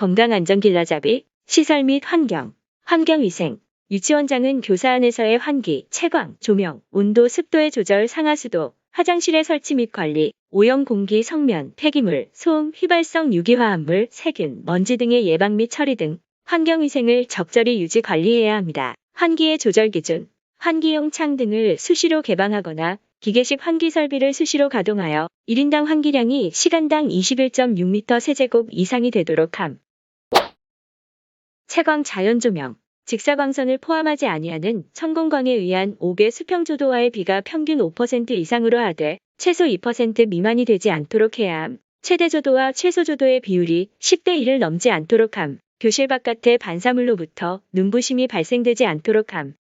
건강안전길라잡이, 시설 및 환경, 환경위생, 유치원장은 교사 안에서의 환기, 채광, 조명, 온도, 습도의 조절, 상하수도, 화장실의 설치 및 관리, 오염 공기, 성면, 폐기물, 소음, 휘발성 유기화합물, 세균, 먼지 등의 예방 및 처리 등 환경위생을 적절히 유지 관리해야 합니다. 환기의 조절 기준, 환기용 창 등을 수시로 개방하거나 기계식 환기 설비를 수시로 가동하여 1인당 환기량이 시간당 21.6m 세제곱 이상이 되도록 함. 채광 자연조명 직사광선을 포함하지 아니하는 천공광에 의한 5개 수평조도와의 비가 평균 5% 이상으로 하되 최소 2% 미만이 되지 않도록 해야 함. 최대조도와 최소조도의 비율이 10대 1을 넘지 않도록 함. 교실 바깥의 반사물로부터 눈부심이 발생되지 않도록 함.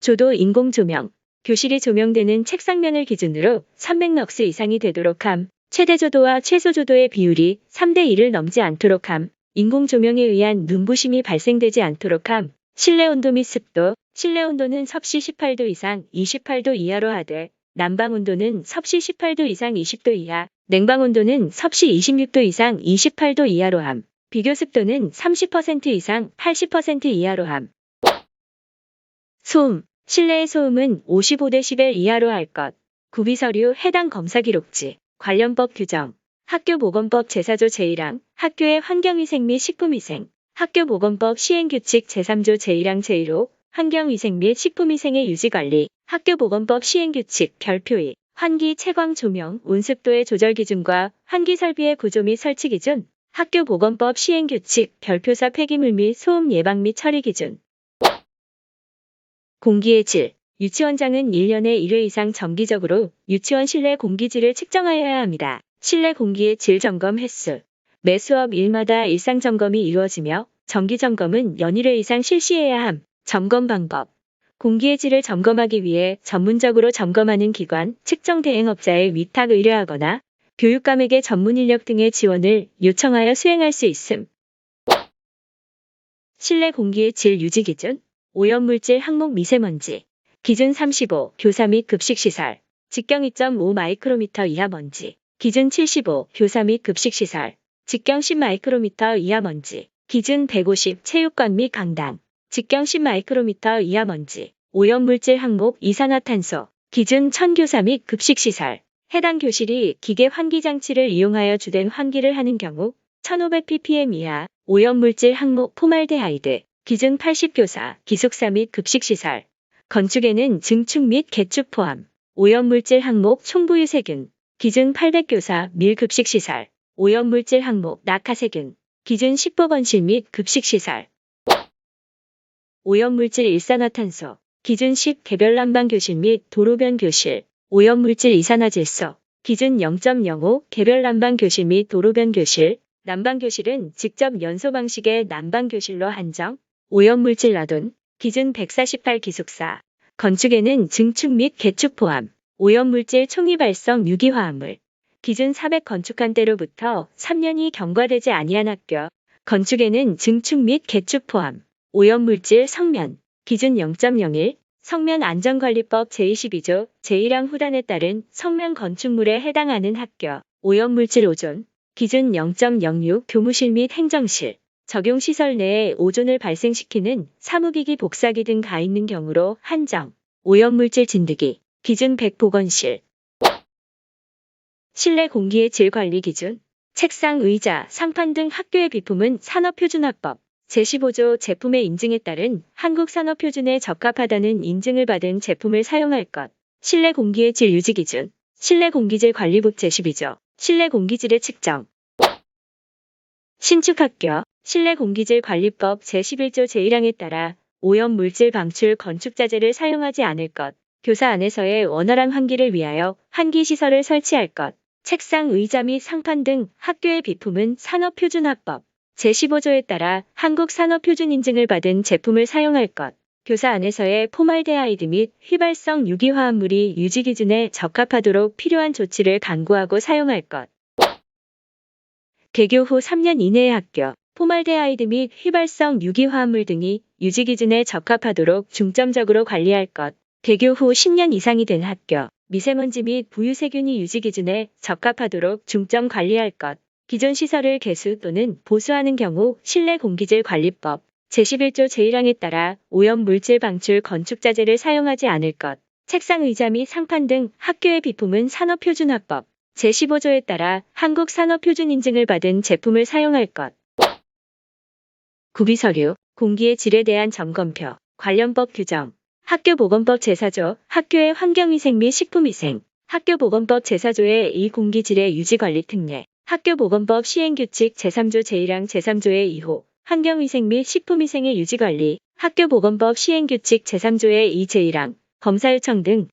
조도 인공 조명 교실이 조명되는 책상면을 기준으로 300럭스 이상이 되도록 함. 최대조도와 최소조도의 비율이 3대 1을 넘지 않도록 함. 인공조명에 의한 눈부심이 발생되지 않도록 함. 실내 온도 및 습도, 실내 온도는 섭씨 18도 이상 28도 이하로 하되 난방 온도는 섭씨 18도 이상 20도 이하, 냉방 온도는 섭씨 26도 이상 28도 이하로 함. 비교 습도는 30% 이상 80% 이하로 함. 소음, 실내의 소음은 55dB 이하로 할 것. 구비서류 해당 검사 기록지, 관련법 규정, 학교보건법 제4조 제1항, 학교의 환경위생 및 식품위생, 학교보건법 시행규칙 제3조 제1항 제1호, 환경위생 및 식품위생의 유지관리, 학교보건법 시행규칙 별표 2, 환기 채광 조명, 온습도의 조절 기준과 환기 설비의 구조 및 설치 기준, 학교보건법 시행규칙 별표사 폐기물 및 소음 예방 및 처리 기준. 공기의 질 유치원장은 1년에 1회 이상 정기적으로 유치원 실내 공기질을 측정하여야 합니다. 실내 공기의 질 점검 횟수 매 수업 일마다 일상 점검이 이루어지며 정기 점검은 연일회 이상 실시해야 함. 점검 방법 공기의 질을 점검하기 위해 전문적으로 점검하는 기관, 측정 대행업자에 위탁 의뢰하거나 교육감에게 전문 인력 등의 지원을 요청하여 수행할 수 있음. 실내 공기의 질 유지 기준 오염물질 항목 미세먼지 기준 35 교사 및 급식시설 직경 2.5 마이크로미터 이하 먼지 기준 75 교사 및 급식시설 직경 10 마이크로미터 이하 먼지 기준 150 체육관 및 강당 직경 10 마이크로미터 이하 먼지 오염물질 항목 이산화탄소 기준 1000교사 및 급식시설 해당 교실이 기계 환기장치를 이용하여 주된 환기를 하는 경우 1500ppm 이하 오염물질 항목 포말데하이드 기준 80교사, 기숙사 및 급식시설, 건축에는 증축 및 개축 포함, 오염물질 항목 총부유세균, 기준 800교사 밀급식시설, 오염물질 항목 낙하세균, 기준 10보건실 및 급식시설, 오염물질 일산화탄소, 기준 10 개별 난방교실 및 도로변 교실, 오염물질 이산화질소, 기준 0.05 개별 난방교실 및 도로변 교실, 난방교실은 직접 연소 방식의 난방교실로 한정, 오염물질 라돈, 기준 148 기숙사, 건축에는 증축 및 개축 포함, 오염물질 총위 발성 유기화합물, 기준 400 건축한 때로부터 3년이 경과되지 아니한 학교, 건축에는 증축 및 개축 포함, 오염물질 성면, 기준 0.01, 성면 안전관리법 제22조 제1항 후단에 따른 성면 건축물에 해당하는 학교, 오염물질 오존, 기준 0.06 교무실 및 행정실, 적용시설 내에 오존을 발생시키는 사무기기 복사기 등 가 있는 경우로 한정, 오염물질 진드기, 기준 100 보건실, 실내 공기의 질 관리 기준, 책상, 의자, 상판 등 학교의 비품은 산업표준화법 제15조 제품의 인증에 따른 한국 산업표준에 적합하다는 인증을 받은 제품을 사용할 것, 실내 공기의 질 유지 기준, 실내 공기질 관리법 제12조, 실내 공기질의 측정, 신축 학교, 실내 공기질 관리법 제11조 제1항에 따라 오염 물질 방출 건축 자재를 사용하지 않을 것, 교사 안에서의 원활한 환기를 위하여 환기 시설을 설치할 것, 책상, 의자 및 상판 등 학교의 비품은 산업표준화법 제15조에 따라 한국산업표준 인증을 받은 제품을 사용할 것, 교사 안에서의 포말데하이드 및 휘발성 유기화합물이 유지 기준에 적합하도록 필요한 조치를 강구하고 사용할 것. 개교 후 3년 이내의 학교, 포말데하이드 및 휘발성 유기화합물 등이 유지 기준에 적합하도록 중점적으로 관리할 것. 개교 후 10년 이상이 된 학교, 미세먼지 및 부유세균이 유지 기준에 적합하도록 중점 관리할 것. 기존 시설을 개수 또는 보수하는 경우 실내공기질 관리법 제11조 제1항에 따라 오염물질 방출 건축자재를 사용하지 않을 것, 책상 의자 및 상판 등 학교의 비품은 산업표준화법 제15조에 따라 한국산업표준 인증을 받은 제품을 사용할 것. 구비서류, 공기의 질에 대한 점검표, 관련법 규정, 학교보건법 제4조, 학교의 환경위생 및 식품위생, 학교보건법 제4조의 이 공기질의 유지관리 특례, 학교보건법 시행규칙 제3조 제1항 제3조의 2호, 환경위생 및 식품위생의 유지관리, 학교보건법 시행규칙 제3조의 2 제1항, 검사요청 등.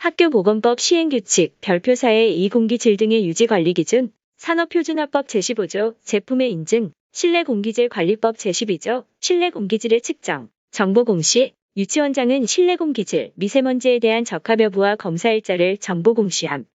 학교보건법 시행규칙, 별표사의 이 공기질 등의 유지관리 기준, 산업표준화법 제15조, 제품의 인증, 실내공기질 관리법 제12조, 실내공기질의 측정, 정보 공시, 유치원장은 실내 공기질, 미세먼지에 대한 적합 여부와 검사 일자를 정보 공시함.